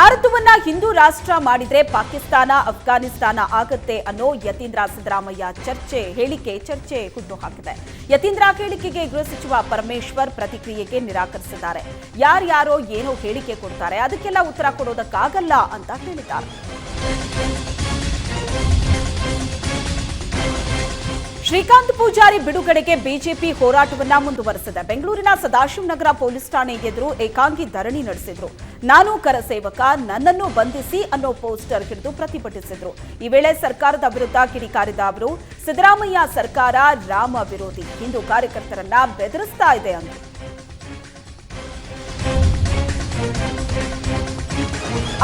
ಭಾರತವನ್ನ ಹಿಂದೂ ರಾಷ್ಟ್ರ ಮಾಡಿದ್ರೆ ಪಾಕಿಸ್ತಾನ, ಅಫ್ಘಾನಿಸ್ತಾನ ಆಗತ್ತೆ ಅನ್ನೋ ಯತೀಂದ್ರ ಸಿದ್ದರಾಮಯ್ಯ ಚರ್ಚೆ, ಹೇಳಿಕೆ, ಚರ್ಚೆ ಹುಟ್ಟು ಹಾಕಿದೆ. ಯತೀಂದ್ರ ಹೇಳಿಕೆಗೆ ಗೃಹ ಸಚಿವ ಪರಮೇಶ್ವರ್ ಪ್ರತಿಕ್ರಿಯೆಗೆ ನಿರಾಕರಿಸಿದ್ದಾರೆ. ಯಾರ್ಯಾರೋ ಏನೋ ಹೇಳಿಕೆ ಕೊಡ್ತಾರೆ, ಅದಕ್ಕೆಲ್ಲ ಉತ್ತರ ಕೊಡೋದಕ್ಕಾಗಲ್ಲ ಅಂತ ಹೇಳಿದ್ದಾರೆ. ಶ್ರೀಕಾಂತ್ ಪೂಜಾರಿ ಬಿಡುಗಡೆಗೆ ಬಿಜೆಪಿ ಹೋರಾಟವನ್ನ ಮುಂದುವರೆಸಿದೆ. ಬೆಂಗಳೂರಿನ ಸದಾಶಿವನಗರ ಪೊಲೀಸ್ ಠಾಣೆ ಎದುರು ಏಕಾಂಗಿ ಧರಣಿ ನಡೆಸಿದ್ರು. ನಾನು ಕರಸೇವಕ ನನ್ನನ್ನು ಬಂಧಿಸಿ ಅನ್ನೋ ಪೋಸ್ಟರ್ ಹಿಡಿದು ಪ್ರತಿಭಟಿಸಿದ್ರು. ಈ ವೇಳೆ ಸರ್ಕಾರದ ವಿರುದ್ಧ ಕಿಡಿಕಾರಿದ ಅವರು, ಸಿದ್ದರಾಮಯ್ಯ ಸರ್ಕಾರ ರಾಮ ವಿರೋಧಿ. ಹಿಂದೂ ಕಾರ್ಯಕರ್ತರನ್ನ ಬೆದರಿಸ್ತಾ ಇದೆ ಅಂದರು.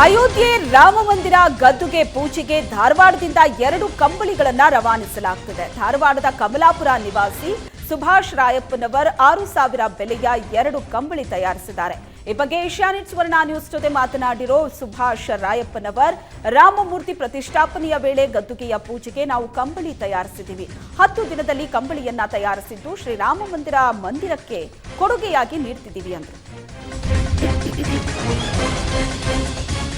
ಅಯೋಧ್ಯೆ ರಾಮ ಮಂದಿರ ಗದ್ದುಗೆ ಪೂಜೆಗೆ ಧಾರವಾಡದಿಂದ ಎರಡು ಕಂಬಳಿಗಳನ್ನ ರವಾನಿಸಲಾಗ್ತಿದೆ. ಧಾರವಾಡದ ಕಮಲಾಪುರ ನಿವಾಸಿ ಸುಭಾಷ್ ರಾಯಪ್ಪನವರ್ ಆರು ಸಾವಿರ ಬೆಲೆಯ ಎರಡು ಕಂಬಳಿ ತಯಾರಿಸಿದ್ದಾರೆ. ಈ ಬಗ್ಗೆ ಏಷ್ಯಾನೆಟ್ ಸುವರ್ಣ ನ್ಯೂಸ್ ಜೊತೆ ಮಾತನಾಡಿರೋ ಸುಭಾಷ್ ರಾಯಪ್ಪನವರ್ ರಾಮಮೂರ್ತಿ ಪ್ರತಿಷ್ಠಾಪನೆಯ ವೇಳೆ ಗದ್ದುಗೆಯ ಪೂಜೆಗೆ ನಾವು ಕಂಬಳಿ ತಯಾರಿಸಿದ್ದೀವಿ. ಹತ್ತು ದಿನದಲ್ಲಿ ಕಂಬಳಿಯನ್ನ ತಯಾರಿಸಿದ್ದು ಶ್ರೀರಾಮ ಮಂದಿರ ಮಂದಿರಕ್ಕೆ ಕೊಡುಗೆಯಾಗಿ ನೀಡ್ತಿದ್ದೀವಿ ಅಂದರು.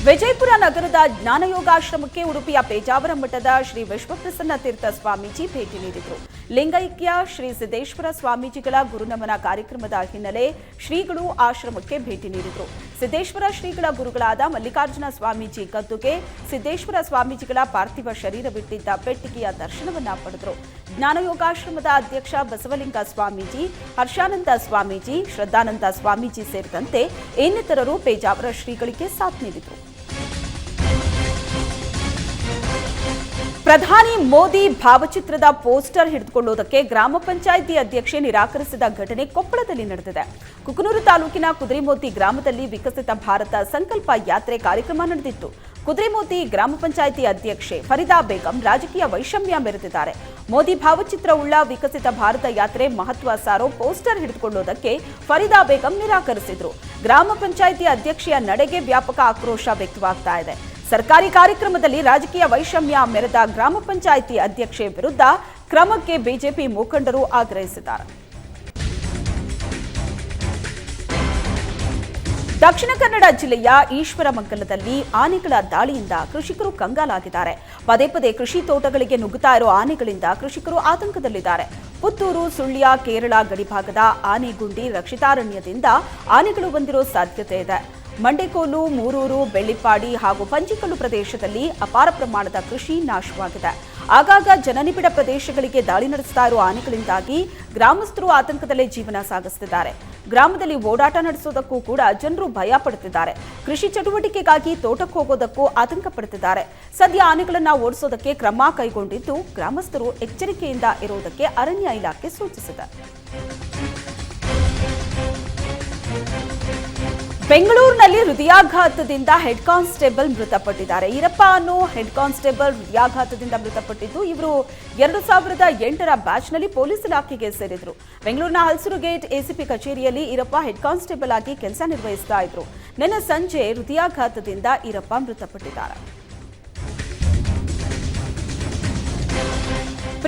ವಿಜಯಪುರ ನಗರದ ಜ್ಞಾನಯೋಗಾಶ್ರಮಕ್ಕೆ ಉಡುಪಿಯ ಪೇಜಾವರ ಮಠದ ಶ್ರೀ ವಿಶ್ವಪ್ರಸನ್ನ ತೀರ್ಥ ಸ್ವಾಮೀಜಿ ಭೇಟಿ ನೀಡಿದರು. ಲಿಂಗೈಕ್ಯ ಶ್ರೀ ಸಿದ್ದೇಶ್ವರ ಸ್ವಾಮೀಜಿಗಳ ಗುರುನಮನ ಕಾರ್ಯಕ್ರಮದ ಹಿನ್ನೆಲೆ ಶ್ರೀಗಳು ಆಶ್ರಮಕ್ಕೆ ಭೇಟಿ ನೀಡಿದರು. ಸಿದ್ದೇಶ್ವರ ಶ್ರೀಗಳ ಗುರುಗಳಾದ ಮಲ್ಲಿಕಾರ್ಜುನ ಸ್ವಾಮೀಜಿ ಗದ್ದುಗೆ, ಸಿದ್ದೇಶ್ವರ ಸ್ವಾಮೀಜಿಗಳ ಪಾರ್ಥಿವ ಶರೀರವಿಟ್ಟಿದ್ದ ಪೆಟ್ಟಿಗೆಯ ದರ್ಶನವನ್ನ ಪಡೆದರು. ಜ್ಞಾನಯೋಗಾಶ್ರಮದ ಅಧ್ಯಕ್ಷ ಬಸವಲಿಂಗ ಸ್ವಾಮೀಜಿ, ಹರ್ಷಾನಂದ ಸ್ವಾಮೀಜಿ, ಶ್ರದ್ಧಾನಂದ ಸ್ವಾಮೀಜಿ ಸೇರಿದಂತೆ ಇನ್ನಿತರರು ಪೇಜಾವರ ಶ್ರೀಗಳಿಗೆ ಸಾಥ್ ನೀಡಿದರು. ಪ್ರಧಾನಿ ಮೋದಿ ಭಾವಚಿತ್ರದ ಪೋಸ್ಟರ್ ಹಿಡಿದುಕೊಳ್ಳುವುದಕ್ಕೆ ಗ್ರಾಮ ಪಂಚಾಯಿತಿ ಅಧ್ಯಕ್ಷೆ ನಿರಾಕರಿಸಿದ ಘಟನೆ ಕೊಪ್ಪಳದಲ್ಲಿ ನಡೆದಿದೆ. ಕುಕನೂರು ತಾಲೂಕಿನ ಕುದುರೆಮೋತಿ ಗ್ರಾಮದಲ್ಲಿ ವಿಕಸಿತ ಭಾರತ ಸಂಕಲ್ಪ ಯಾತ್ರೆ ಕಾರ್ಯಕ್ರಮ ನಡೆದಿತ್ತು. ಕುದುರೆಮೋತಿ ಗ್ರಾಮ ಪಂಚಾಯಿತಿ ಅಧ್ಯಕ್ಷೆ ಫರಿದಾ ಬೇಗಂ ರಾಜಕೀಯ ವೈಷಮ್ಯ ಮೆರೆದಿದ್ದಾರೆ. ಮೋದಿ ಭಾವಚಿತ್ರವುಳ್ಳ ವಿಕಸಿತ ಭಾರತ ಯಾತ್ರೆ ಮಹತ್ವ ಸಾರೋ ಪೋಸ್ಟರ್ ಹಿಡಿದುಕೊಳ್ಳುವುದಕ್ಕೆ ಫರಿದಾ ಬೇಗಂ ನಿರಾಕರಿಸಿದ್ರು. ಗ್ರಾಮ ಪಂಚಾಯಿತಿ ಅಧ್ಯಕ್ಷೆಯ ನಡೆಗೆ ವ್ಯಾಪಕ ಆಕ್ರೋಶ ವ್ಯಕ್ತವಾಗ್ತಾ ಇದೆ. ಸರ್ಕಾರಿ ಕಾರ್ಯಕ್ರಮದಲ್ಲಿ ರಾಜಕೀಯ ವೈಷಮ್ಯ ಮೆರೆದ ಗ್ರಾಮ ಪಂಚಾಯಿತಿ ಅಧ್ಯಕ್ಷೆ ವಿರುದ್ಧ ಕ್ರಮಕ್ಕೆ ಬಿಜೆಪಿ ಮುಖಂಡರು ಆಗ್ರಹಿಸಿದ್ದಾರೆ. ದಕ್ಷಿಣ ಕನ್ನಡ ಜಿಲ್ಲೆಯ ಈಶ್ವರಮಂಗಲದಲ್ಲಿ ಆನೆಗಳ ದಾಳಿಯಿಂದ ಕೃಷಿಕರು ಕಂಗಾಲಾಗಿದ್ದಾರೆ. ಪದೇ ಪದೇ ಕೃಷಿ ತೋಟಗಳಿಗೆ ನುಗ್ಗುತ್ತಾ ಇರೋ ಆನೆಗಳಿಂದ ಕೃಷಿಕರು ಆತಂಕದಲ್ಲಿದ್ದಾರೆ. ಪುತ್ತೂರು, ಸುಳ್ಯ, ಕೇರಳ ಗಡಿಭಾಗದ ಆನೆಗುಂಡಿ ರಕ್ಷಿತಾರಣ್ಯದಿಂದ ಆನೆಗಳು ಬಂದಿರೋ ಸಾಧ್ಯತೆ ಇದೆ. ಮಂಡೆಕೋಲು ಮೂರೂರು, ಬೆಳ್ಳಿಪಾಡಿ ಹಾಗೂ ಪಂಚಿಕಲ್ಲು ಪ್ರದೇಶದಲ್ಲಿ ಅಪಾರ ಪ್ರಮಾಣದ ಕೃಷಿ ನಾಶವಾಗಿದೆ. ಆಗಾಗ ಜನನಿಬಿಡ ಪ್ರದೇಶಗಳಿಗೆ ದಾಳಿ ನಡೆಸ್ತಾ ಇರುವ ಆನೆಗಳಿಂದಾಗಿ ಗ್ರಾಮಸ್ಥರು ಆತಂಕದಲ್ಲೇ ಜೀವನ ಸಾಗಿಸುತ್ತಿದ್ದಾರೆ. ಗ್ರಾಮದಲ್ಲಿ ಓಡಾಟ ನಡೆಸೋದಕ್ಕೂ ಕೂಡ ಜನರು ಭಯ ಪಡುತ್ತಿದ್ದಾರೆ. ಕೃಷಿ ಚಟುವಟಿಕೆಗಾಗಿ ತೋಟಕ್ಕೆ ಹೋಗೋದಕ್ಕೂ ಆತಂಕ ಪಡುತ್ತಿದ್ದಾರೆ. ಸದ್ಯ ಆನೆಗಳನ್ನು ಓಡಿಸೋದಕ್ಕೆ ಕ್ರಮ ಕೈಗೊಂಡಿದ್ದು ಗ್ರಾಮಸ್ಥರು ಎಚ್ಚರಿಕೆಯಿಂದ ಇರುವುದಕ್ಕೆ ಅರಣ್ಯ ಇಲಾಖೆ ಸೂಚಿಸಿದೆ. ಬೆಂಗಳೂರಿನಲ್ಲಿ ಹೃದಯಾಘಾತದಿಂದ ಹೆಡ್ ಕಾನ್ಸ್ಟೇಬಲ್ ಮೃತಪಟ್ಟಿದ್ದಾರೆ. ಈರಪ್ಪ ಅನ್ನೋ ಹೆಡ್ ಕಾನ್ಸ್ಟೇಬಲ್ ಹೃದಯಾಘಾತದಿಂದ ಮೃತಪಟ್ಟಿದ್ದು, ಇವರು ಎರಡು ಸಾವಿರದ ಎಂಟರ ಬ್ಯಾಚ್ನಲ್ಲಿ ಪೊಲೀಸ್ ಇಲಾಖೆಗೆ ಸೇರಿದ್ರು. ಬೆಂಗಳೂರಿನ ಹಲಸೂರು ಗೇಟ್ ಎಸಿಪಿ ಕಚೇರಿಯಲ್ಲಿ ಈರಪ್ಪ ಹೆಡ್ ಕಾನ್ಸ್ಟೇಬಲ್ ಆಗಿ ಕೆಲಸ ನಿರ್ವಹಿಸ್ತಾ ಇದ್ರು. ನಿನ್ನೆ ಸಂಜೆ ಹೃದಯಾಘಾತದಿಂದ ಈರಪ್ಪ ಮೃತಪಟ್ಟಿದ್ದಾರೆ.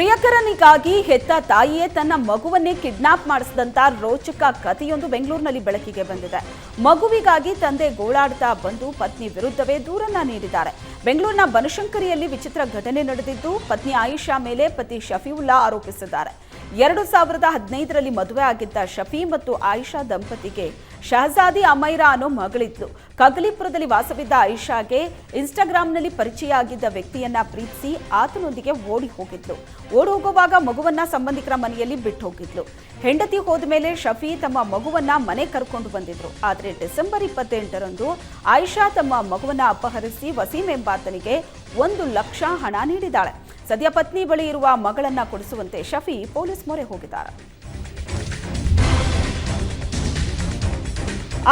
ಪ್ರಿಯಕರನಿಗಾಗಿ ಹೆತ್ತ ತಾಯಿಯೇ ತನ್ನ ಮಗುವನ್ನೇ ಕಿಡ್ನಾಪ್ ಮಾಡಿಸಿದಂತ ರೋಚಕ ಕಥೆಯೊಂದು ಬೆಂಗಳೂರಿನಲ್ಲಿ ಬೆಳಕಿಗೆ ಬಂದಿದೆ. ಮಗುವಿಗಾಗಿ ತಂದೆ ಗೋಳಾಡ್ತಾ ಬಂದು ಪತ್ನಿ ವಿರುದ್ಧವೇ ದೂರನ್ನ ನೀಡಿದ್ದಾರೆ. ಬೆಂಗಳೂರಿನ ಬನಶಂಕರಿಯಲ್ಲಿ ವಿಚಿತ್ರ ಘಟನೆ ನಡೆದಿದ್ದು, ಪತ್ನಿ ಆಯಿಷಾ ಮೇಲೆ ಪತಿ ಶಫೀವುಲ್ಲಾ ಆರೋಪಿಸಿದ್ದಾರೆ. ಎರಡು ಸಾವಿರದ ಹದಿನೈದರಲ್ಲಿ ಮದುವೆ ಆಗಿದ್ದ ಶಫಿ ಮತ್ತು ಆಯಿಷಾ ದಂಪತಿಗೆ ಶಹಜಾದಿ ಅಮೈರಾ ಅನ್ನೋ ಮಗಳಿದ್ಲು ಕಗಲಿಪುರದಲ್ಲಿ ವಾಸವಿದ್ದ ಆಯಿಷಾಗೆ ಇನ್ಸ್ಟಾಗ್ರಾಮ್ನಲ್ಲಿ ಪರಿಚಯ ಆಗಿದ್ದ ವ್ಯಕ್ತಿಯನ್ನ ಪ್ರೀತಿಸಿ ಆತನೊಂದಿಗೆ ಓಡಿ ಹೋಗಿದ್ಲು. ಓಡಿ ಹೋಗುವಾಗ ಮಗುವನ್ನ ಸಂಬಂಧಿಕರ ಮನೆಯಲ್ಲಿ ಬಿಟ್ಟು ಹೋಗಿದ್ಲು. ಹೆಂಡತಿ ಹೋದ ಮೇಲೆ ಶಫಿ ತಮ್ಮ ಮಗುವನ್ನ ಮನೆ ಕರ್ಕೊಂಡು ಬಂದಿದ್ರು. ಆದರೆ ಡಿಸೆಂಬರ್ ಇಪ್ಪತ್ತೆಂಟರಂದು ಆಯಿಷಾ ತಮ್ಮ ಮಗುವನ್ನ ಅಪಹರಿಸಿ ವಸೀಂ ಎಂಬಾತನಿಗೆ ಒಂದು ಲಕ್ಷ ಹಣ ನೀಡಿದ್ದಾಳೆ. ಸದ್ಯ ಪತ್ನಿ ಬಳಿ ಇರುವ ಮಗಳನ್ನ ಕೊಡಿಸುವಂತೆ ಶಫಿ ಪೊಲೀಸ್ ಮೊರೆ ಹೋಗಿದ್ದಾರೆ.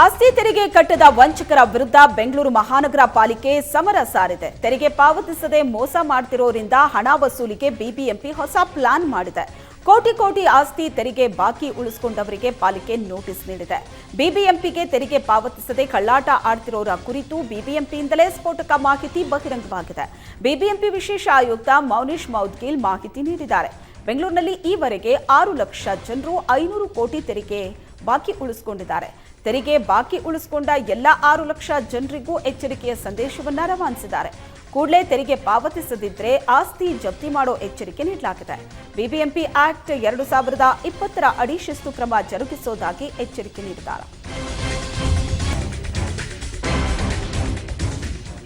ಆಸ್ತಿ ತೆರಿಗೆ ಕಟ್ಟದ ವಂಚಕರ ವಿರುದ್ಧ ಬೆಂಗಳೂರು ಮಹಾನಗರ ಪಾಲಿಕೆ ಸಮರ ಸಾರಿದೆ. ತೆರಿಗೆ ಪಾವತಿಸದೆ ಮೋಸ ಮಾಡ್ತಿರೋರಿಂದ ಹಣ ವಸೂಲಿಗೆ ಬಿಬಿಎಂಪಿ ಹೊಸ ಪ್ಲಾನ್ ಮಾಡಿದೆ. ಕೋಟಿ ಕೋಟಿ ಆಸ್ತಿ ತೆರಿಗೆ ಬಾಕಿ ಉಳಿಸಿಕೊಂಡವರಿಗೆ ಪಾಲಿಕೆ ನೋಟಿಸ್ ನೀಡಿದೆ. ಬಿಬಿಎಂಪಿಗೆ ತೆರಿಗೆ ಪಾವತಿಸದೆ ಕಳ್ಳಾಟ ಆಡ್ತಿರೋರ ಕುರಿತು ಬಿಬಿಎಂಪಿಯಿಂದಲೇ ಸ್ಫೋಟಕ ಮಾಹಿತಿ ಬಹಿರಂಗವಾಗಿದೆ. ಬಿಬಿಎಂಪಿ ವಿಶೇಷ ಆಯುಕ್ತ ಮೌನಿಶ್ ಮೌದ್ಗಿಲ್ ಮಾಹಿತಿ ನೀಡಿದ್ದಾರೆ. ಬೆಂಗಳೂರಿನಲ್ಲಿ ಈವರೆಗೆ ಆರು ಲಕ್ಷ ಜನರು ಐನೂರು ಕೋಟಿ ತೆರಿಗೆ ಬಾಕಿ ಉಳಿಸಿಕೊಂಡಿದ್ದಾರೆ. ತೆರಿಗೆ ಬಾಕಿ ಉಳಿಸಿಕೊಂಡ ಎಲ್ಲ ಆರು ಲಕ್ಷ ಜನರಿಗೂ ಎಚ್ಚರಿಕೆಯ ಸಂದೇಶವನ್ನ ರವಾನಿಸಿದ್ದಾರೆ. ಕೂಡಲೇ ತೆರಿಗೆ ಪಾವತಿಸದಿದ್ದರೆ ಆಸ್ತಿ ಜಪ್ತಿ ಮಾಡೋ ಎಚ್ಚರಿಕೆ ನೀಡಲಾಗಿದೆ. ಬಿಬಿಎಂಪಿ ಆಕ್ಟ್ ಎರಡು ಸಾವಿರದ ಇಪ್ಪತ್ತರ ಅಡಿ ಶಿಸ್ತು ಕ್ರಮ ಜರುಗಿಸೋದಾಗಿ ಎಚ್ಚರಿಕೆ ನೀಡಿದ್ದಾರೆ.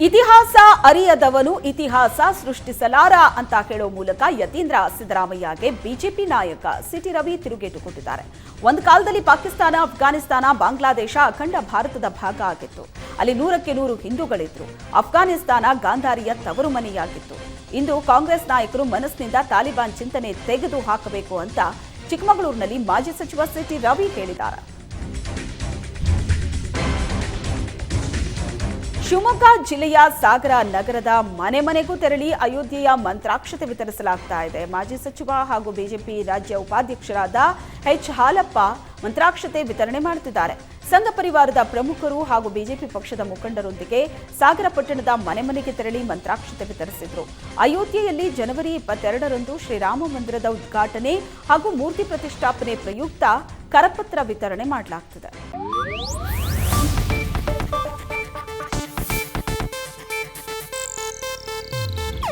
ಇತಿಹಾಸ ಅರಿಯದವನು ಇತಿಹಾಸ ಸೃಷ್ಟಿಸಲಾರ ಅಂತ ಹೇಳೋ ಮೂಲಕ ಯತೀಂದ್ರ ಸಿದ್ದರಾಮಯ್ಯಗೆ ಬಿಜೆಪಿ ನಾಯಕ ಸಿಟಿ ರವಿ ತಿರುಗೇಟು ಕೊಟ್ಟಿದ್ದಾರೆ. ಒಂದು ಕಾಲದಲ್ಲಿ ಪಾಕಿಸ್ತಾನ ಅಫ್ಘಾನಿಸ್ತಾನ ಬಾಂಗ್ಲಾದೇಶ ಅಖಂಡ ಭಾರತದ ಭಾಗ ಆಗಿತ್ತು. ಅಲ್ಲಿ ನೂರಕ್ಕೆ ನೂರು ಹಿಂದೂಗಳಿದ್ರು. ಅಫ್ಘಾನಿಸ್ತಾನ ಗಾಂಧಾರಿಯ ತವರು ಮನೆಯಾಗಿತ್ತು ಇಂದು ಕಾಂಗ್ರೆಸ್ ನಾಯಕರು ಮನಸ್ಸಿನಿಂದ ತಾಲಿಬಾನ್ ಚಿಂತನೆ ತೆಗೆದು ಹಾಕಬೇಕು ಅಂತ ಚಿಕ್ಕಮಗಳೂರಿನಲ್ಲಿ ಮಾಜಿ ಸಚಿವ ಸಿಟಿ ರವಿ ಹೇಳಿದ್ದಾರೆ. ಶಿವಮೊಗ್ಗ ಜಿಲ್ಲೆಯ ಸಾಗರ ನಗರದ ಮನೆ ಮನೆಗೂ ತೆರಳಿ ಅಯೋಧ್ಯೆಯ ಮಂತ್ರಾಕ್ಷತೆ ವಿತರಿಸಲಾಗ್ತಾ ಇದೆ. ಮಾಜಿ ಸಚಿವ ಹಾಗೂ ಬಿಜೆಪಿ ರಾಜ್ಯ ಉಪಾಧ್ಯಕ್ಷರಾದ ಎಚ್ ಹಾಲಪ್ಪ ಮಂತ್ರಾಕ್ಷತೆ ವಿತರಣೆ ಮಾಡುತ್ತಿದ್ದಾರೆ. ಸಂಘ ಪರಿವಾರದ ಪ್ರಮುಖರು ಹಾಗೂ ಬಿಜೆಪಿ ಪಕ್ಷದ ಮುಖಂಡರೊಂದಿಗೆ ಸಾಗರ ಪಟ್ಟಣದ ಮನೆ ಮನೆಗೆ ತೆರಳಿ ಮಂತ್ರಾಕ್ಷತೆ ವಿತರಿಸಿದರು. ಅಯೋಧ್ಯೆಯಲ್ಲಿ ಜನವರಿ ಇಪ್ಪತ್ತೆರಡರಂದು ಶ್ರೀರಾಮ ಮಂದಿರದ ಉದ್ಘಾಟನೆ ಹಾಗೂ ಮೂರ್ತಿ ಪ್ರತಿಷ್ಠಾಪನೆ ಪ್ರಯುಕ್ತ ಕರಪತ್ರ ವಿತರಣೆ ಮಾಡಲಾಗ್ತಿದೆ.